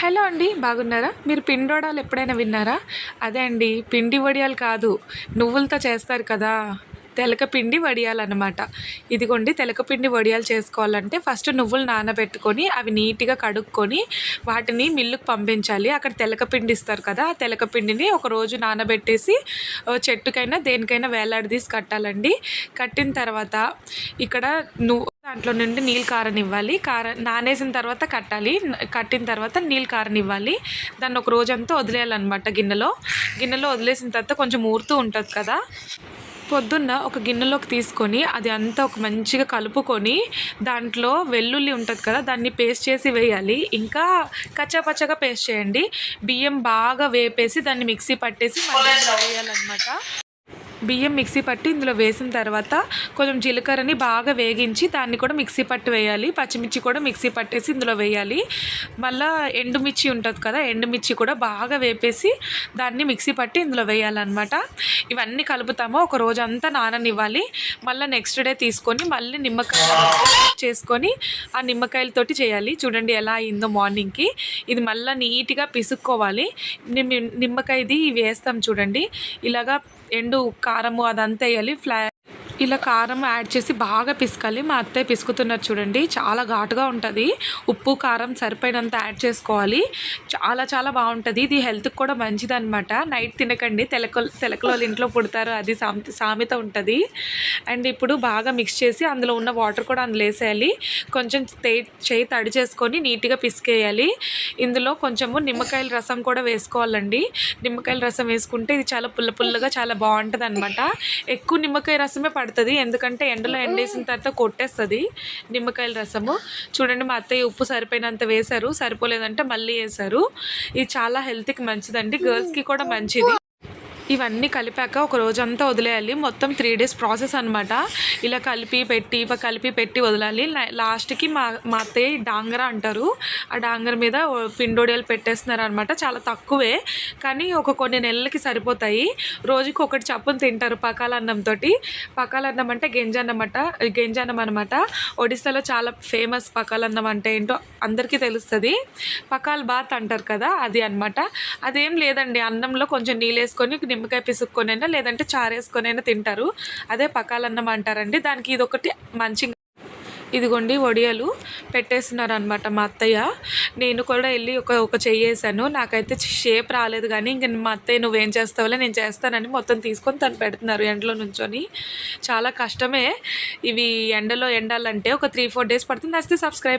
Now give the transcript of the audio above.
Hello అండి బాగున్నారా? మీరు పిండి వడాలు ఎప్పుడైనా విన్నారా? అదే అండి పిండి వడియాలు కాదు నువ్వులతో చేస్తారు కదా. తెలకపిండి వడియాలన్నమాట. ఇదిగోండి తెలకపిండి వడియాలు చేసుకోవాలంటే ఫస్ట్ నువ్వులు నానబెట్టుకొని అవి నీట్గా కడుక్కొని వాటిని మిల్లుకు పంపించాలి. అక్కడ తెలకపిండి ఇస్తారు కదా ఆ తెలకపిండిని ఒక రోజు నానబెట్టేసి చెట్టుకైనా దేనికైనా వేలాడదీసి కట్టాలండి. కట్టిన తర్వాత ఇక్కడ నువ్వు దాంట్లో నుండి నీళ్ళు కారనివ్వాలి కార నానేసిన తర్వాత కట్టాలి. కట్టిన తర్వాత నీళ్ళు కారనివ్వాలి దాన్ని ఒక రోజంతా వదిలేయాలన్నమాట గిన్నెలో. గిన్నెలో వదిలేసిన తర్వాత కొంచెం ఊరుతూ ఉంటుంది కదా. పొద్దున్న ఒక గిన్నెలోకి తీసుకొని అది అంతా ఒక మంచిగా కలుపుకొని దాంట్లో వెల్లుల్లి ఉంటుంది కదా దాన్ని పేస్ట్ చేసి వేయాలి. ఇంకా కచ్చాపచ్చగా పేస్ట్ చేయండి. బియ్యం బాగా వేపేసి దాన్ని మిక్సీ పట్టేసి మళ్ళీ వేయాలన్నమాట. బియ్యం మిక్సీ పట్టి ఇందులో వేసిన తర్వాత కొంచెం జీలకర్రని బాగా వేగించి దాన్ని కూడా మిక్సీ పట్టి వేయాలి. పచ్చిమిర్చి కూడా మిక్సీ పట్టేసి ఇందులో వేయాలి. మళ్ళీ ఎండుమిర్చి ఉంటుంది కదా ఎండుమిర్చి కూడా బాగా వేపేసి దాన్ని మిక్సీ పట్టి ఇందులో వేయాలన్నమాట. ఇవన్నీ కలుపుతాము. ఒక రోజు అంతా నాననివ్వాలి. మళ్ళీ నెక్స్ట్ డే తీసుకొని మళ్ళీ నిమ్మకాయ చేసుకొని ఆ నిమ్మకాయలతోటి చేయాలి. చూడండి ఎలా అయిందో మార్నింగ్కి ఇది మళ్ళీ నీట్గా పిసుక్కోవాలి. నిమ్మకాయది వేస్తాం చూడండి. ఇలాగా ఎండు కారము అదంతా వేయాలి. ఫ్లా ఇలా కారం యాడ్ చేసి బాగా పిసకాలి. మా అత్తయ్య పిసుకుతున్నారు చూడండి. చాలా ఘాటుగా ఉంటుంది. ఉప్పు కారం సరిపోయినంత యాడ్ చేసుకోవాలి. చాలా చాలా బాగుంటుంది. ఇది హెల్త్కి కూడా మంచిది అనమాట నైట్ తినకండి. తెలక తెలకలో ఇంట్లో పుడతారు. అది సామెత సామెత ఉంటుంది. అండ్ ఇప్పుడు బాగా మిక్స్ చేసి అందులో ఉన్న వాటర్ కూడా అందులో వేసేయాలి. కొంచెం తే చేయి తడి చేసుకొని నీట్గా పిసికేయాలి. ఇందులో కొంచెము నిమ్మకాయల రసం కూడా వేసుకోవాలండి. నిమ్మకాయల రసం వేసుకుంటే ఇది చాలా పుల్ల పుల్లగా చాలా బాగుంటుంది అనమాట ఎక్కువ నిమ్మకాయ రసమే పడుతుంది ఎందుకంటే ఎండలో ఎండేసిన తర్వాత కొట్టేస్తుంది నిమ్మకాయల రసము. చూడండి మా అత్తయ్య ఉప్పు సరిపోయినంత వేశారు. సరిపోలేదంటే మళ్ళీ వేశారు. ఇది చాలా హెల్త్కి మంచిదండి. గర్ల్స్కి కూడా మంచిది. ఇవన్నీ కలిపాక ఒక రోజంతా వదిలేయాలి. మొత్తం త్రీ డేస్ ప్రాసెస్ అనమాట ఇలా కలిపి పెట్టి ఇవ కలిపి పెట్టి వదలాలి. లాస్ట్కి మా మా అత్తయ్య డాంగర అంటారు. ఆ డాంగర మీద పిండోడియాలు పెట్టేస్తున్నారు అనమాట చాలా తక్కువే. కానీ ఒక కొన్ని నెలలకి సరిపోతాయి. రోజుకి ఒకటి చప్పును తింటారు పకాలన్నంతో పకాలన్నం అంటే గెంజన్నమాట గెంజన్నం అనమాట ఒడిస్సాలో చాలా ఫేమస్ పకాలన్నం అంటే ఏంటో అందరికీ తెలుస్తుంది. పకాల్ బాత్ అంటారు కదా అది అన్నమాట. అదేం లేదండి. అన్నంలో కొంచెం నీళ్ళు వేసుకొని నిమ్మకాయ పిసుక్కొనైనా లేదంటే చారేసుకొనైనా తింటారు. అదే పకాలన్నం అంటారండి. దానికి ఇది ఒకటి మంచి ఇదిగోండి వడియాలు పెట్టేస్తున్నారు అనమాట మా అత్తయ్య. నేను కూడా వెళ్ళి ఒక ఒక చెయ్యి వేసాను నాకైతే షేప్ రాలేదు కానీ ఇంక మా అత్తయ్య నువ్వేం చేస్తావులే నేను చేస్తానని మొత్తం తీసుకొని తను పెడుతున్నారు ఎండలో నుంచొని. చాలా కష్టమే. ఇవి ఎండలో ఎండాలంటే ఒక త్రీ ఫోర్ డేస్ పడుతుంది. అస్తే సబ్స్క్రైబ్